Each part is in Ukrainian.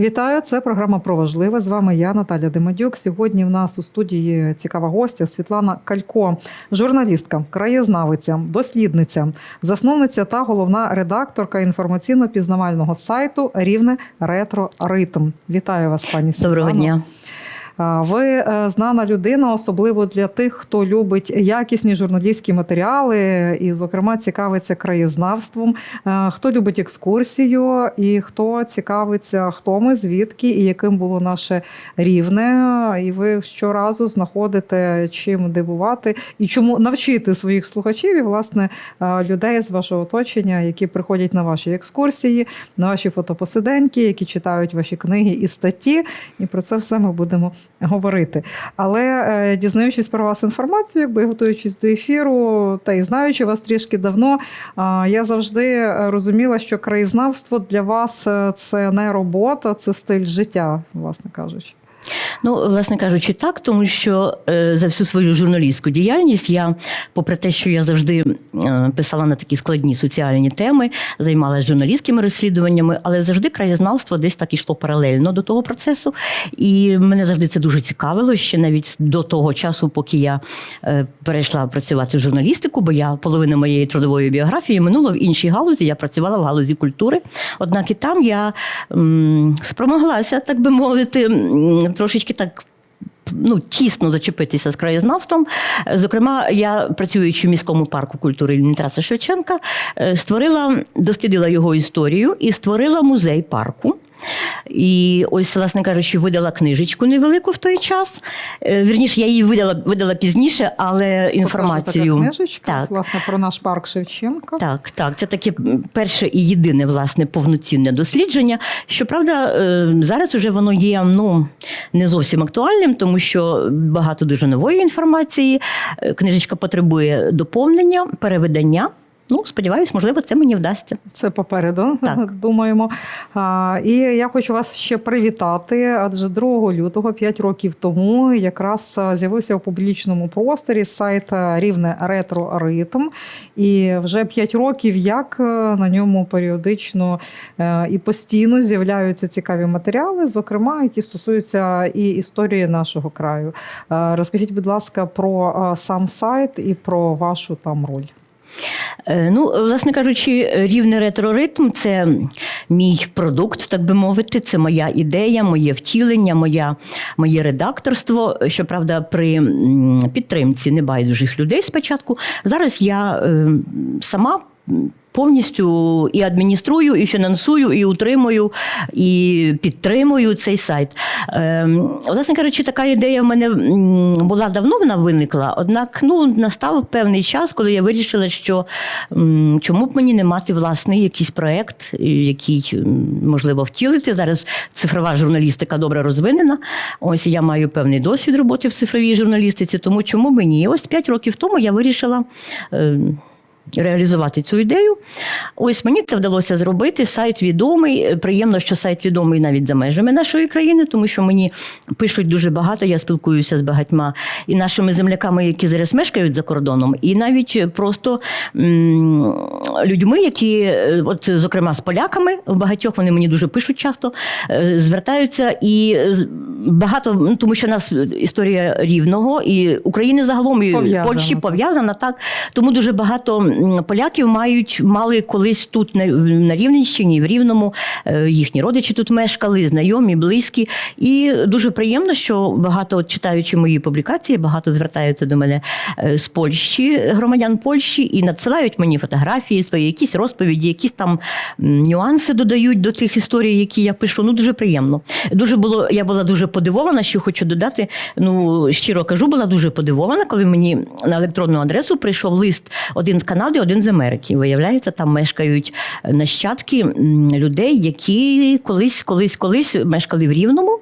Вітаю, це програма про важливе. З вами я, Наталя Демадюк. Сьогодні в нас у студії цікава гостя Світлана Калько, журналістка, краєзнавиця, дослідниця, засновниця та головна редакторка інформаційно-пізнавального сайту Рівне Ретро Ритм. Вітаю вас, пані Світлана. Доброго дня. Ви е, знана людина, особливо для тих, хто любить якісні журналістські матеріали, і, зокрема, цікавиться краєзнавством, Е, хто любить екскурсію, і хто цікавиться, хто ми, звідки і яким було наше рівне. І ви щоразу знаходите чим дивувати і чому навчити своїх слухачів і власне е, людей з вашого оточення, які приходять на ваші екскурсії, на ваші фотопосиденьки, які читають ваші книги і статті. І про це все ми будемо говорити. Але е, дізнаючись про вас інформацію, якби готуючись до ефіру, та й знаючи вас трішки давно, я завжди е, розуміла, що краєзнавство для вас е, це не робота, це стиль життя, власне кажучи. Ну, власне кажучи, так, тому що е, за всю свою журналістську діяльність я, попри те, що я завжди е, писала на такі складні соціальні теми, займалася журналістськими розслідуваннями, але завжди краєзнавство десь так ішло паралельно до того процесу. І мене завжди це дуже цікавило ще навіть до того часу, поки я е, перейшла працювати в журналістику, бо я половину моєї трудової біографії минула в іншій галузі. Я працювала в галузі культури. Однак і там я м, спромоглася, так би мовити, трошечки так. Ну, тісно зачепитися з краєзнавством. Зокрема, я працюючи в міському парку культури імені Тараса Шевченка, е, створила, дослідила його історію і створила музей парку. І ось, власне кажучи, видала книжечку невелику в той час. Е, Вірніше, я її видала, видала пізніше, але інформацію. Покажу така книжечка, Так. власне, про наш парк Шевченка. Так, так, це таке перше і єдине власне повноцінне дослідження. Щоправда, е, зараз уже воно є ну не зовсім актуальним, тому що багато дуже нової інформації. Е, Книжечка потребує доповнення, переведення. Ну, сподіваюсь, можливо, це мені вдасться. Це попереду, Так. думаємо. А, і я хочу вас ще привітати, адже 2 лютого, 5 років тому, якраз з'явився у публічному просторі сайт Рівне Ретро Ритм. І вже 5 років, як на ньому періодично е, і постійно з'являються цікаві матеріали, зокрема, які стосуються і історії нашого краю. Розкажіть, будь ласка, про сам сайт і про вашу там роль. Е, Ну, власне кажучи, рівний ретроритм це мій продукт, так би мовити. Це моя ідея, моє втілення, моя, моє редакторство. Щоправда, при підтримці небайдужих людей спочатку. Зараз я е, сама. Повністю і адмініструю, і фінансую, і утримую, і підтримую цей сайт. Ем, власне кажучи, така ідея в мене була давно вона виникла. Однак ну, настав певний час, коли я вирішила, що чому б мені не мати власний якийсь проект, е, який можливо втілити. Зараз цифрова журналістика добре розвинена. Ось я маю певний досвід роботи в цифровій журналістиці, тому чому б ні? Ось п'ять років тому я вирішила. е, Реалізувати цю ідею. Ось мені це вдалося зробити. Сайт відомий. Приємно, що сайт відомий навіть за межами нашої країни, тому що мені пишуть дуже багато. Я спілкуюся з багатьма і нашими земляками, які зараз мешкають за кордоном, і навіть просто м, людьми, які, е, от зокрема з поляками, в багатьох вони мені дуже пишуть часто, е, звертаються і багато, ну, тому що в нас історія рівного і України загалом і Пов'язана, Польщі пов'язана так. Тому дуже багато поляків мають мали колись тут на, Рівненщині, в Рівному е, їхні родичі тут мешкали, знайомі, близькі. І дуже приємно, що багато читаючи мої публікації, багато звертаються до мене е, з Польщі, громадян Польщі, і надсилають мені фотографії свої, якісь розповіді, якісь там нюанси додають до тих історій, які я пишу. Ну дуже приємно. Дуже було, я була дуже подивована, що хочу додати. Ну щиро кажу, була дуже подивована, коли мені на електронну адресу прийшов лист один з Канади, один з Америки. Виявляється, там мешкають нащадки людей, які колись, колись, колись мешкали в Рівному.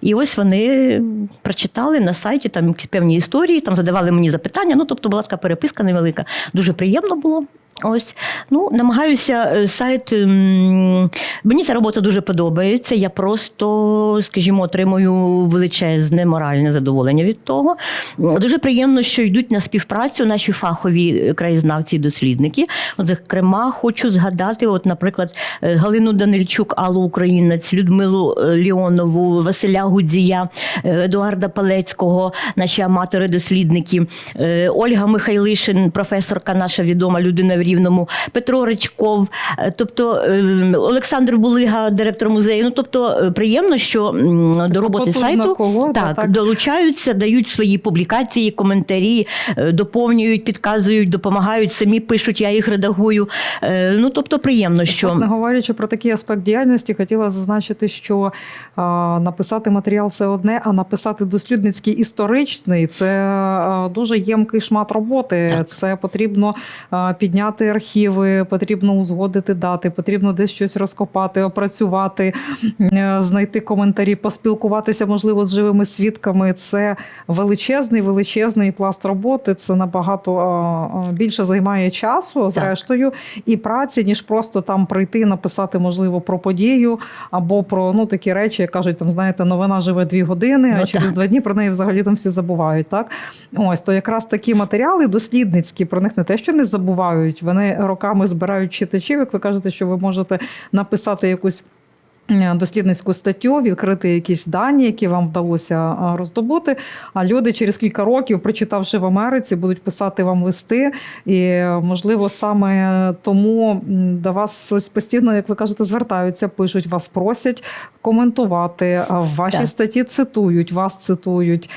І ось вони прочитали на сайті там певні історії, там задавали мені запитання. Ну, тобто була така переписка невелика. Дуже приємно було. Ось ну намагаюся е, сайт. Мені ця робота дуже подобається. Я просто, скажімо, отримую величезне моральне задоволення від того. Дуже приємно, що йдуть на співпрацю наші фахові е, краєзнавці і дослідники. Зокрема, хочу згадати, от, наприклад, е, Галину Данильчук, Аллу Українець, Людмилу Ліонову, Василя Гудзія, Едуарда Палецького, наші аматори-дослідники, Ольга Михайлишин, професорка, наша відома людина в Рівному, Петро Речков, е, тобто е, Олександр Булига, директор музею. Ну тобто е, приємно, що до роботи сайту когорта, так, так. долучаються, дають свої публікації, коментарі, е, доповнюють, підказують, допомагають, самі пишуть, я їх редагую. Ну тобто приємно, що Власне говорячи про такий аспект діяльності, хотіла зазначити, що а, написати матеріал це одне, а написати дослідницький історичний це дуже ємкий шмат роботи. Так. Це потрібно а, підняти архіви, потрібно узгодити дати, потрібно десь щось розкопати, опрацювати, е, знайти коментарі, поспілкуватися, можливо, з живими свідками. Це величезний, величезний пласт роботи. Це набагато а, а, більше займає часу, зрештою, і праці, ніж просто там прийти, написати, можливо, про подію або про ну такі речі, як кажуть, там знаєте, новина живе дві години, а Ну, через так. два дні про неї взагалі там всі забувають. Так ось то якраз такі матеріали дослідницькі про них не те, що не забувають, вони роками збирають читачів. Як ви кажете, що ви можете написати якусь. Е, Дослідницьку статтю, відкрити якісь дані, які вам вдалося роздобути. А люди через кілька років, прочитавши в Америці, будуть писати вам листи. І е, можливо, саме тому до вас ось постійно, як ви кажете, звертаються, пишуть, вас просять коментувати. Ваші Так. статті цитують, вас цитують.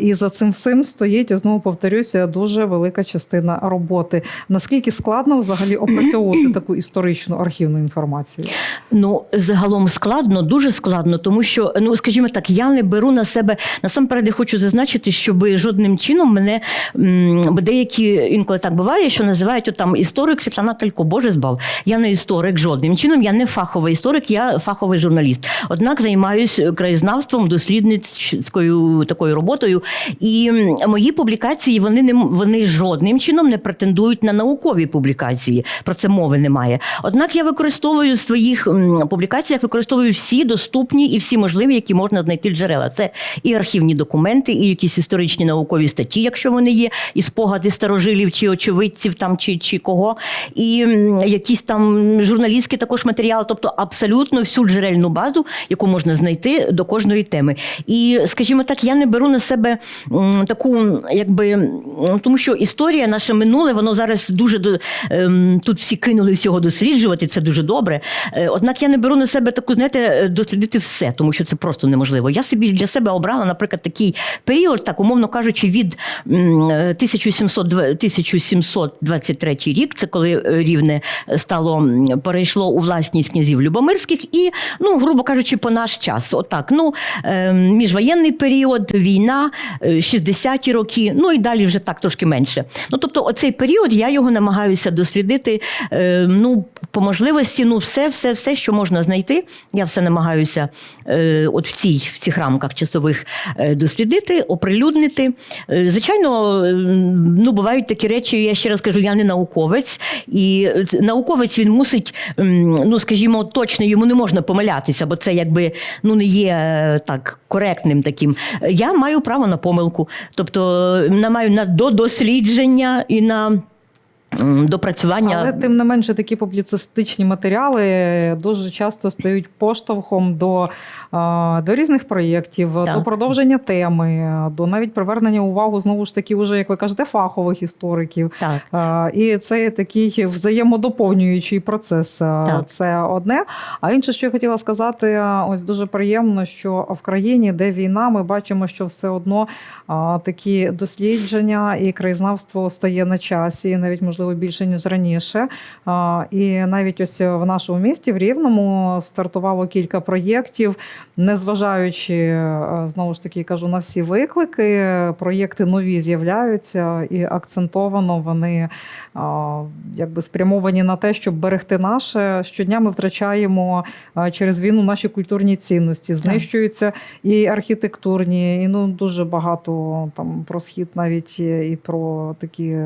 І за цим всім стоїть, я знову повторюся, дуже велика частина роботи. Наскільки складно взагалі опрацьовувати таку історичну архівну інформацію? Ну, загалом складно, дуже складно, тому що, ну скажімо так, я не беру на себе насамперед я хочу зазначити, щоб жодним чином мене бо деякі інколи так буває, що називають там історик Світлана Калько, Боже збав. Я не історик жодним чином, я не фаховий історик, я фаховий журналіст. Однак займаюся краєзнавством, дослідницькою такою роботою. І мої публікації вони не вони жодним чином не претендують на наукові публікації. Про це мови немає. Однак я використовую своїх м, публікаціях використовую всі доступні і всі можливі, які можна знайти джерела. Це і архівні документи, і якісь історичні наукові статті, якщо вони є, і спогади старожилів чи очевидців там чи, чи кого, і якісь там журналістський також матеріал, тобто абсолютно всю джерельну базу, яку можна знайти до кожної теми. І, скажімо так, я не беру на себе таку, якби тому що історія, наше минуле, воно зараз дуже ем, тут всі кинулись його досліджувати. Це дуже добре. Е, Однак я не беру на себе таку, знаєте, е, дослідити все, тому що це просто неможливо. Я собі для себе обрала, наприклад, такий період, так умовно кажучи, від е, 1700, 1723 рік, це коли е, рівне стало перейшло у власність князів Любомирських, і ну, грубо кажучи, по наш час. Отак, ну е, міжвоєнний період, війна, е, 60-ті роки, ну і далі вже так трошки менше. Ну тобто, оцей період я його намагаюся дослідити. е, Ну, по можливості, ну, все, все, все, що можна знайти. Я все намагаюся е, от в цій в цих рамках часових е, дослідити, оприлюднити. Е, Звичайно, е, ну бувають такі речі. Я ще раз кажу, я не науковець, і ц- науковець він мусить, м, ну скажімо, точно йому не можна помилятися, бо це якби ну не є е, так коректним таким. Я маю право на помилку, тобто е, на маю на додослідження і на. Допрацювання Але тим не менше такі публіцистичні матеріали дуже часто стають поштовхом до, до різних проєктів, Так. до продовження теми, до навіть привернення увагу знову ж таки, уже, як ви кажете, фахових істориків. так. І це такий взаємодоповнюючий процес. Так. Це одне. А інше, що я хотіла сказати, ось дуже приємно, що в країні, де війна, ми бачимо, що все одно такі дослідження і краєзнавство стає на часі, навіть можливо більше ніж раніше. І навіть ось в нашому місті, в Рівному, стартувало кілька проєктів, незважаючи знову ж таки кажу на всі виклики. Проєкти нові з'являються і акцентовано вони якби спрямовані на те, щоб берегти наше. Щодня ми втрачаємо через війну наші культурні цінності, знищуються і архітектурні, і ну дуже багато там про схід, навіть і про такі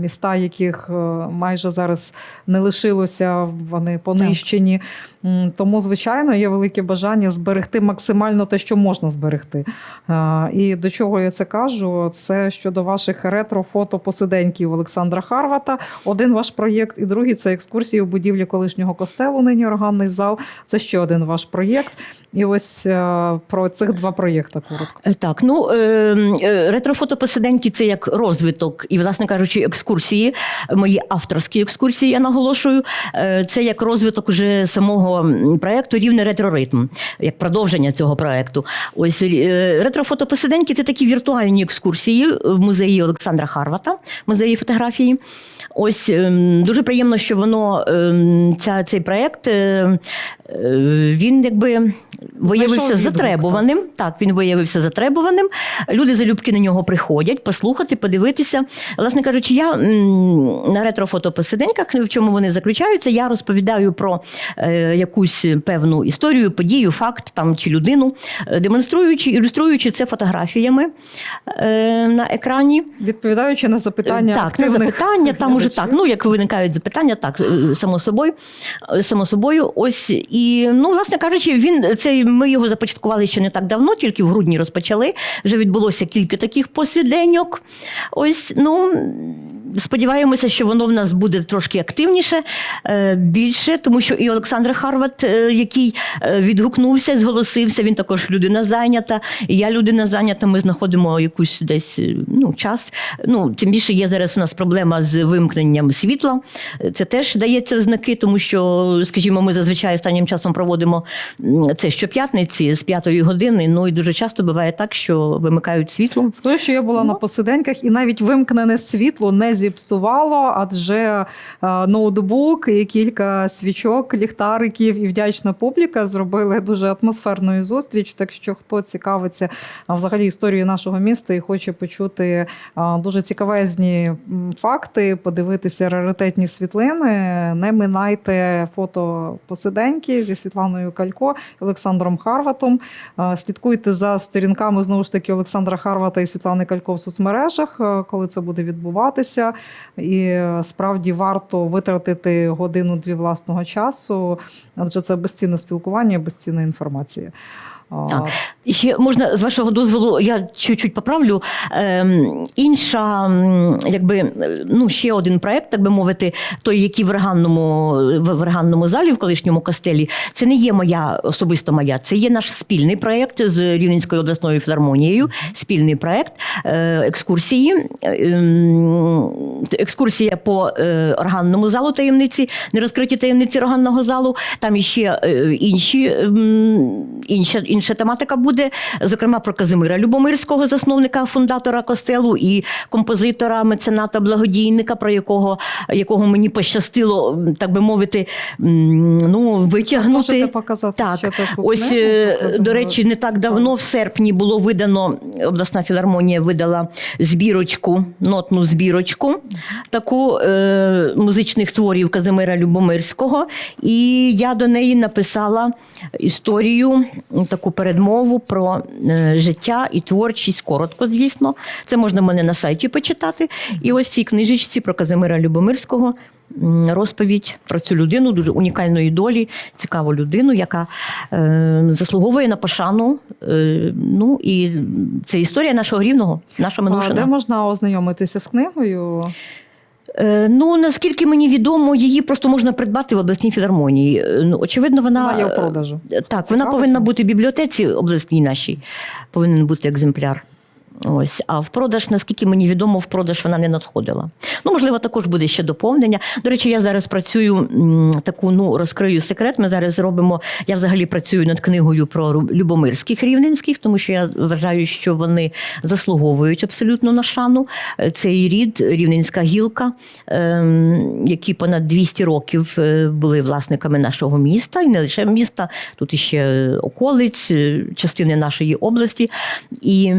міста, яких е, майже зараз не лишилося, вони понищені. М, Тому, звичайно, є велике бажання зберегти максимально те, що можна зберегти. Е, І до чого я це кажу? Це щодо ваших ретро-фото-посиденьків Олександра Харвата. Один ваш проєкт, і другий це екскурсії у будівлі колишнього костелу, нині органний зал. Це ще один ваш проєкт. І ось е, про цих два проєкти коротко. Так, ну е, е, ретрофотопосиденьки це як розвиток, і, власне кажучи, екскурсії, мої авторські екскурсії, я наголошую. Е, це як розвиток уже самого проєкту рівне ретроритм, як продовження цього проекту. Ось е, ретрофотопосиденьки це такі віртуальні екскурсії в музеї Олександра Харвата, музеї фотографії. Ось ем, дуже приємно, що воно ем, ця, цей проект. Е, Він якби виявився затребуваним. Так, він виявився затребуваним. Люди залюбки на нього приходять, послухати, подивитися. Власне кажучи, я на ретрофотопосиденьках, в чому вони заключаються, я розповідаю про е, якусь певну історію, подію, факт там чи людину, е, демонструючи, ілюструючи це фотографіями на екрані. Відповідаючи на запитання, Так, на запитання, там уже так. Ну, як виникають запитання, так, само собою. Само собою. Ось і ну, власне кажучи, він це ми його започаткували ще не так давно, тільки в грудні розпочали. Вже відбулося кілька таких посиденьок. Ось, ну. Сподіваємося, що воно в нас буде трошки активніше, е, більше, тому що і Олександр Харват, е, який е, відгукнувся, зголосився, він також людина зайнята. І я людина зайнята. Ми знаходимо якусь десь ну, час. Ну, тим більше є зараз у нас проблема з вимкненням світла. Це теж дається знаки, тому що, скажімо, ми зазвичай останнім часом проводимо це щоп'ятниці з п'ятої години. Ну і дуже часто буває так, що вимикають світло. Скажу, що я була на посиденьках, і навіть вимкнене світло не зіпсувало, адже е, ноутбук і кілька свічок, ліхтариків і вдячна публіка зробили дуже атмосферну зустріч. Так що хто цікавиться взагалі історією нашого міста і хоче почути дуже цікавезні факти, подивитися раритетні світлини, не минайте фото посиденьки зі Світланою Калько Олександром Харватом. Е, Слідкуйте за сторінками знову ж таки Олександра Харвата і Світлани Калько в соцмережах, е, коли це буде відбуватися. І е, справді варто витратити годину-дві власного часу, адже це безцінне спілкування, безцінна інформація. Так. Ще можна з вашого дозволу, я чуть-чуть поправлю. Ем, інша, якби е, ну ще один проект, так би мовити, той, який в органному в органному залі в колишньому костелі, це не є моя особисто моя, це є наш спільний проект з Рівненською обласною філармонією. Спільний проект е, екскурсії. Ем, екскурсія по е, органному залу таємниці, нерозкриті таємниці органного залу. Там іще е, інші, ем, інша, інша тематика буде, зокрема про Казимира Любомирського, засновника фундатора костелу і композитора, мецената, благодійника, про якого, якого мені пощастило, так би мовити, ну, витягнути. Можете показати Так, ще таку ось, книгу, е, до речі, не так давно, в серпні, було видано, обласна філармонія видала збірочку, нотну збірочку, таку е, музичних творів Казимира Любомирського. І я до неї написала історію, м, таку передмову про е, життя і творчість, коротко, звісно. Це можна в мене на сайті почитати. І ось цій книжечці про Казимира Любомирського. Розповідь про цю людину, дуже унікальної долі, цікаву людину, яка е, заслуговує на пошану. Е, ну і це історія нашого рівного, наша А де можна ознайомитися з книгою? Е, ну наскільки мені відомо, її просто можна придбати в обласній філармонії. Е, Ну, очевидно, вона, Вона є в продажу. Так, Так, вона повинна бути в бібліотеці обласній нашій, повинен бути екземпляр. Ось, а в продаж, наскільки мені відомо, в продаж вона не надходила. Ну, можливо, також буде ще доповнення. До речі, я зараз працюю таку, ну, розкрию секрет. Ми зараз зробимо. Я взагалі працюю над книгою про Любомирських рівненських, тому що я вважаю, що вони заслуговують абсолютно на шану. Е, Цей рід, рівненська гілка, ем, які понад 200 років е, були власниками нашого міста, і не лише міста, тут іще околиць, е, частини нашої області. І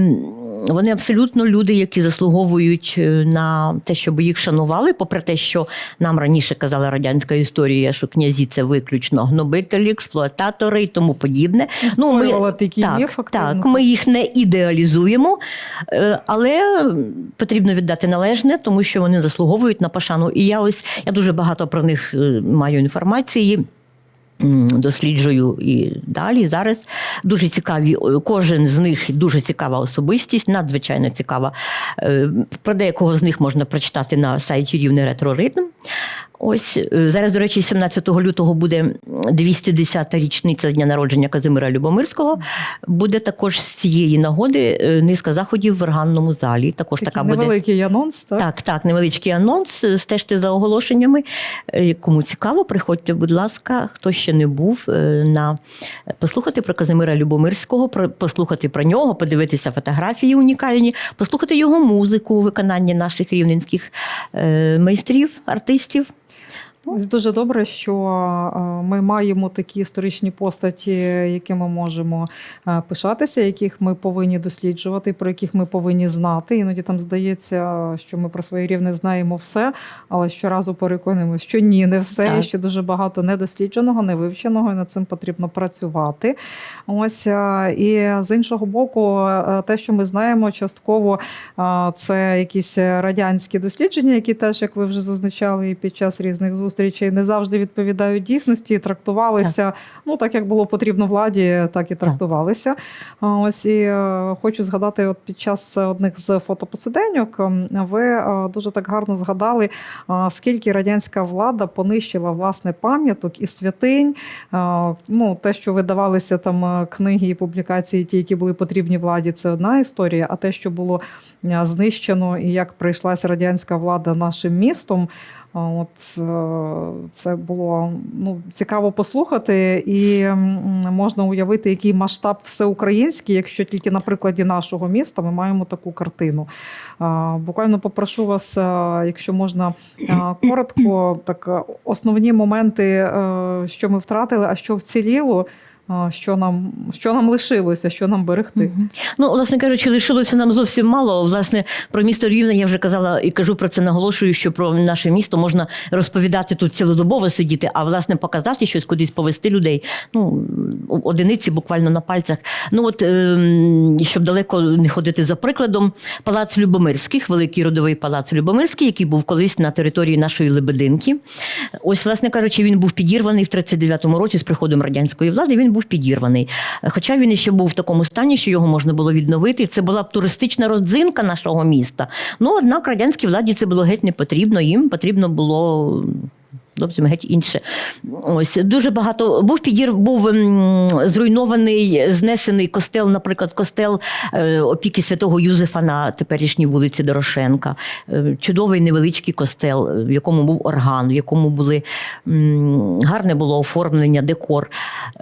вони абсолютно люди, які заслуговують е, на те, щоб їх шанували, попри те, що нам раніше казала радянська історія, що князі це виключно гнобителі, експлуататори і тому подібне. Ну, Створювала такий так, активно. так, ми їх не ідеалізуємо, е, але потрібно віддати належне, тому що вони заслуговують на пошану. І я ось я дуже багато про них е, маю інформації. Досліджую і далі. Зараз дуже цікаві. е, Кожен з них дуже цікава особистість, надзвичайно цікава. Е, Про деякого з них можна прочитати на сайті Рівне Ретроритм. Ось е, зараз, до речі, 17 лютого буде 210-та річниця дня народження Казимира Любомирського. Буде також з цієї нагоди е, низка заходів в органному залі. Також Такий така буде. невеликий анонс, так? Так, так, невеличкий анонс. Стежте за оголошеннями. Е, Кому цікаво, приходьте, будь ласка, хто ще не був на послухати про Казимира Любомирського, про послухати про нього, подивитися фотографії унікальні, послухати його музику у виконанні наших рівненських майстрів, артистів. Ось дуже добре, що е, ми маємо такі історичні постаті, якими можемо е, пишатися, яких ми повинні досліджувати, про яких ми повинні знати. Іноді там здається, що ми про своє рівне знаємо все, але щоразу переконуємося, що ні, не все. Так. Є ще дуже багато недослідженого, невивченого, і над цим потрібно працювати. Ось е, і з іншого боку, те, що ми знаємо, частково це якісь радянські дослідження, які теж, як ви вже зазначали, під час різних зустрічей не завжди відповідають дійсності, трактувалися ну так, як було потрібно владі, так і трактувалися. А, Ось і е, хочу згадати, от під час одних з фотопосиденьок ви е, дуже так гарно згадали, скільки радянська влада понищила власне пам'яток і святинь. Ну, те, що видавалися там е, книги і публікації, ті, які були потрібні владі, це одна історія. А те, що було е, знищено і як прийшлася радянська влада нашим містом. А, От е, це було ну, цікаво послухати, і можна уявити, який масштаб всеукраїнський, якщо тільки на прикладі нашого міста ми маємо таку картину. Буквально попрошу вас, е, якщо можна е, коротко, так е, основні моменти, е, що ми втратили, а що вціліло, е, що нам, що нам лишилося, що нам берегти. Ну, власне кажучи, лишилося нам зовсім мало. Власне, про місто Рівне я вже казала і кажу про це, наголошую, що про наше місто можна розповідати тут цілодобово сидіти, а власне показати щось, кудись повести людей. Ну, одиниці буквально на пальцях. Ну от ем, щоб далеко не ходити за прикладом, палац Любомирських, великий родовий палац Любомирський, який був колись на території нашої Лебединки. Ось, власне кажучи, він був підірваний в 39-му році з приходом радянської влади. Він був підірваний. Хоча він ще був в такому стані, що його можна було відновити. Це була б туристична родзинка нашого міста. Ну, однак радянській владі це було геть не потрібно. Їм потрібно було. Зовсім геть інше. Ось дуже багато був підір, був зруйнований, знесений костел, наприклад, костел е, опіки святого Юзефа на теперішній вулиці Дорошенка. Е, чудовий невеличкий костел, е, в якому був орган, в якому були гарне було оформлення, декор.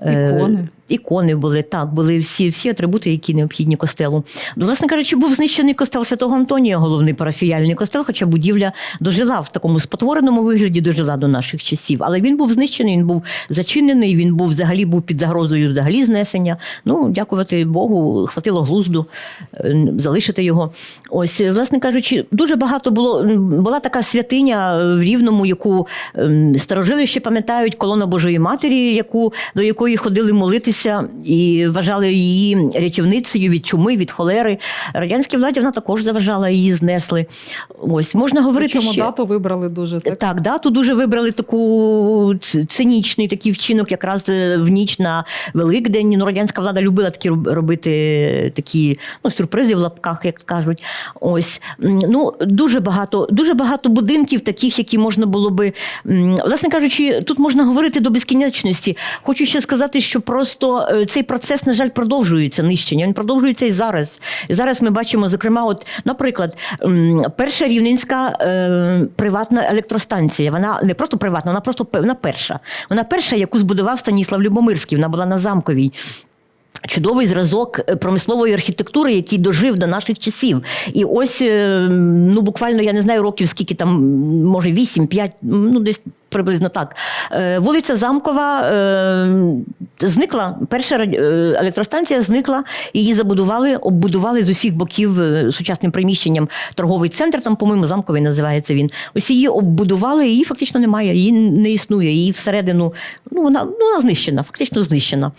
Ікони. Ікони були, так, були всі, всі атрибути, які необхідні костелу. Ну, Власне кажучи, був знищений костел Святого Антонія, головний парафіяльний костел, хоча будівля дожила в такому спотвореному вигляді, дожила до наших часів. Але він був знищений, він був зачинений, він був взагалі був під загрозою взагалі знесення. Ну, дякувати Богу, хватило глузду е, залишити його. Ось, власне кажучи, дуже багато було. Була така святиня в Рівному, яку ем, старожили ще пам'ятають, колона Божої Матері, яку, до якої ходили молитися і вважали її рятівницею від чуми, від холери. Радянській владі вона також заважала, її знесли. Ось можна говорити Причому ще. дату вибрали дуже так. Так, дату дуже вибрали таку цинічний такий вчинок, якраз е, в ніч на Великдень. Ну, радянська влада любила такі робити такі ну, сюрпризи в лапках, як кажуть. Ось ну дуже багато, дуже багато будинків, таких, які можна було би. Власне кажучи, тут можна говорити до безкінечності. Хочу ще сказати, що просто е, цей процес, на жаль, продовжується нищення. Він продовжується і зараз. І зараз ми бачимо, зокрема, от, наприклад, перша рівненська е, приватна електростанція. Вона не просто приватна, вона просто пе- вона перша. Вона перша, яку збудував Станіслав Любомирський. Вона була на замковій. Чудовий зразок е, промислової архітектури, який дожив до наших часів. І ось, е, ну буквально я не знаю років, скільки там, може, 8-5, ну десь приблизно так. Е, Вулиця Замкова е, зникла. Перша е, електростанція зникла, її забудували, оббудували з усіх боків сучасним приміщенням торговий центр. Там, по-моєму, замковий називається він. Ось її оббудували, її фактично немає, її не існує. Її всередину ну вона ну вона знищена, фактично знищена.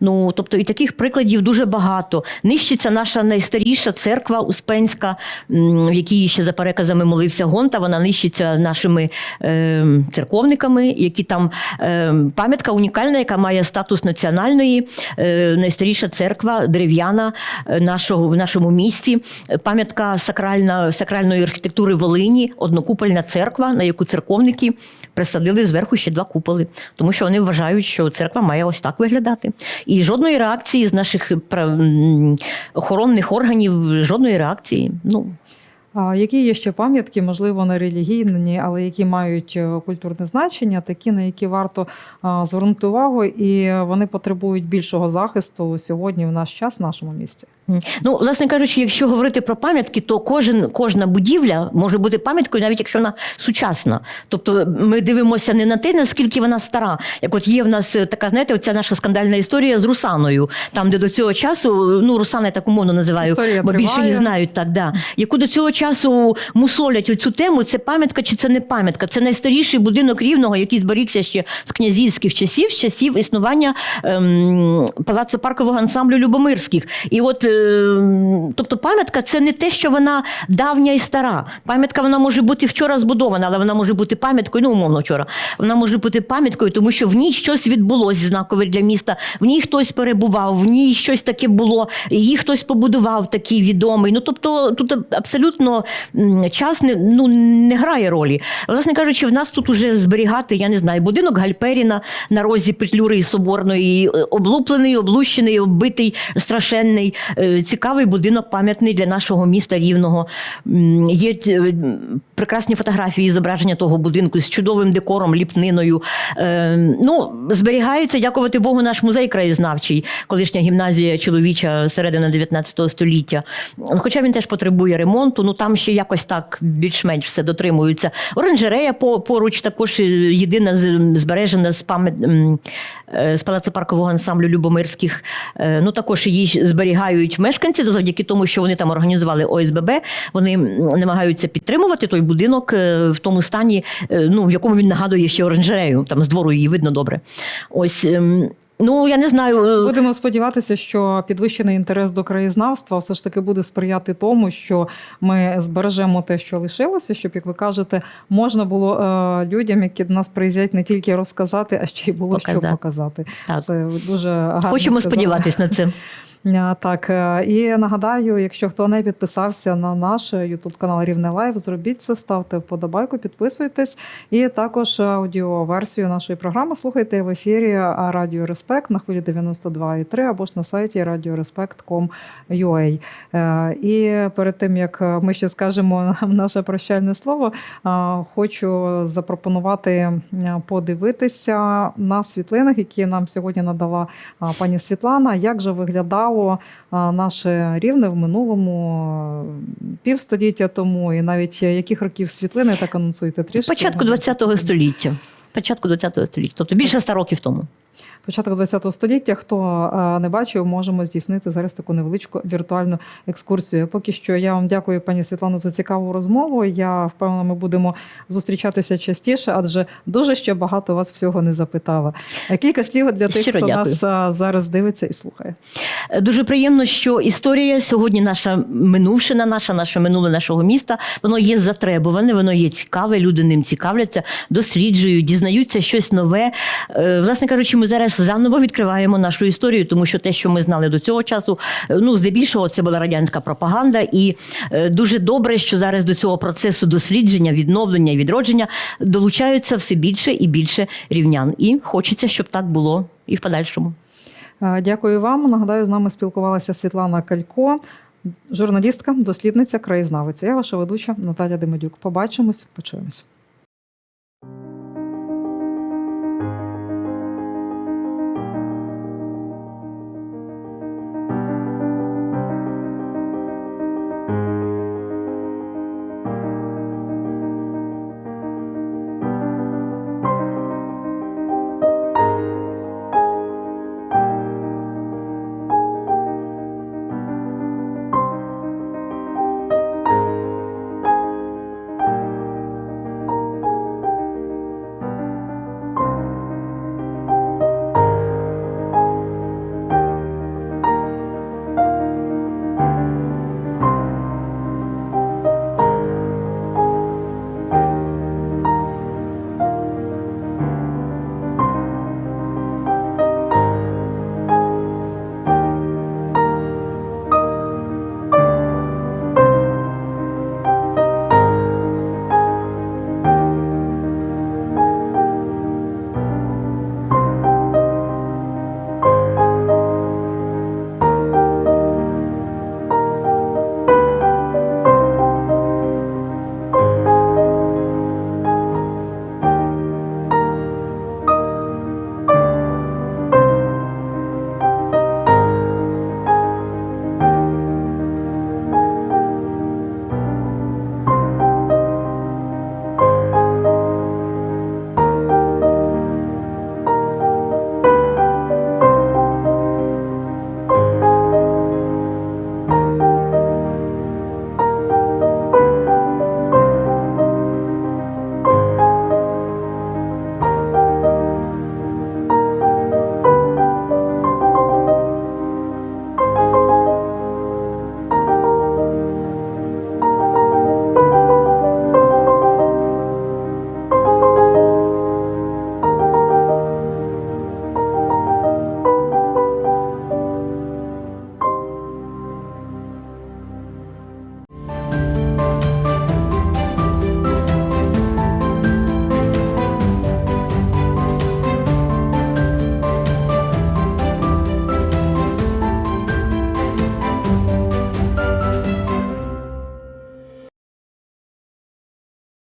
Ну тобто, і таких прикладів дуже багато. Нищиться наша найстаріша церква Успенська, в якій ще за переказами молився Гонта. Вона нищиться нашими е, церковниками, які там е, пам'ятка унікальна, яка має статус національної, е, найстаріша церква дерев'яна е, нашого в нашому місті. Пам'ятка сакральна сакральної архітектури Волині, однокупольна церква, на яку церковники присадили зверху ще два куполи, тому що вони вважають, що церква має ось так виглядати. І жодної реакції з наших пра- м, охоронних органів, жодної реакції. Ну А які є ще пам'ятки, можливо, не релігійні, але які мають е, культурне значення, такі, на які варто звернути увагу, і вони потребують більшого захисту сьогодні в наш час в нашому місті. Ну, власне кажучи, якщо говорити про пам'ятки, то кожен, кожна будівля може бути пам'яткою, навіть якщо вона сучасна. Тобто ми дивимося не на те, наскільки вона стара. Як от є в нас е, така, знаєте, оця наша скандальна історія з Русаною, там, де до цього часу, ну, Русана я так умовно називаю, Історія бо більше її знають так, да. яку до цього часу мусолять оцю тему, це пам'ятка чи це не пам'ятка. Це найстаріший будинок рівного, який зберігся ще з князівських часів, з часів існування ем, палацо-паркового ансамблю Любомирських. І от, ем, тобто, пам'ятка це не те, що вона давня і стара. Пам'ятка вона може бути вчора збудована, але вона може бути пам'яткою, ну умовно вчора. Вона може бути пам'яткою, тому що в ній щось відбулося знакове для міста. В ній хтось перебував, в ній щось таке було, її хтось побудував такий відомий. Ну тобто, тут абсолютно час не, ну, не грає ролі. Власне кажучи, в нас тут уже зберігати, я не знаю, будинок Гальперіна на розі Петлюри і Соборної, е, облуплений, облущений, оббитий, страшенний, е, цікавий будинок пам'ятний для нашого міста рівного. Є е, прекрасні фотографії зображення того будинку з чудовим декором, ліпниною. Е, Ну, зберігається, дякувати Богу, наш музей краєзнавчий, колишня гімназія чоловіча середина 19 століття. Хоча він теж потребує ремонту, ну там ще якось так більш-менш все дотримується. Оранжерея поруч також е, єдина збережена з пам'ят е, з палацопаркового ансамблю Любомирських. Е, Ну також її ж зберігають мешканці, ну, завдяки тому, що вони там організували ОСББ. Вони намагаються підтримувати той будинок е, в тому стані, е, ну в якому він нагадує ще оранжерею. Там з двору її видно добре. Ось. ем, Ну, я не знаю. е, Будемо сподіватися, що підвищений інтерес до краєзнавства все ж таки буде сприяти тому, що ми збережемо те, що лишилося, щоб, як ви кажете, можна було е, людям, які до нас приїздять, не тільки розказати, а ще й було що Показати. показати. Так. Це дуже гарно Хочемо сказали. сподіватись на це. А, Так, е, і нагадаю, якщо хто не підписався на наш Ютуб канал Рівне Лайв, зробіть це, ставте вподобайку, підписуйтесь. І також аудіоверсію нашої програми слухайте в ефірі Радіо Респект на хвилі 92,3 або ж на сайті radiorespect.com.ua. Е, І перед тим як ми ще скажемо наше прощальне слово, е, хочу запропонувати е, подивитися на світлинах, які нам сьогодні надала пані Світлана, як же виглядало а, наше рівне в минулому півстоліття тому, і навіть е, яких років світлини так анонсуєте трішки. Початку ХХ століття. Початку ХХ століття, тобто більше 100 років тому. Початок ХХ століття. Хто е, не бачив, можемо здійснити зараз таку невеличку віртуальну екскурсію. Поки що я вам дякую, пані Світлано, за цікаву розмову. Я впевнена, ми будемо зустрічатися частіше, адже дуже ще багато вас всього не запитала. Е, Кілька слів для тих, Щиро хто дякую. нас е, зараз дивиться і слухає. Дуже приємно, що історія сьогодні наша минувшина, наша, наше минуле нашого міста, воно є затребуване, воно є цікаве, люди ним цікавляться, досліджують, дізнаються щось нове. Власне кажучи, ми зараз заново відкриваємо нашу історію, тому що те, що ми знали до цього часу, е, ну здебільшого це була радянська пропаганда, і е, дуже добре, що зараз до цього процесу дослідження, відновлення і відродження долучаються все більше і більше рівнян. І хочеться, щоб так було і в подальшому. Е, Дякую вам. Нагадаю, з нами спілкувалася Світлана Калько, журналістка, дослідниця, краєзнавиця. Я ваша ведуча Наталя Демидюк. Побачимось, почуємось.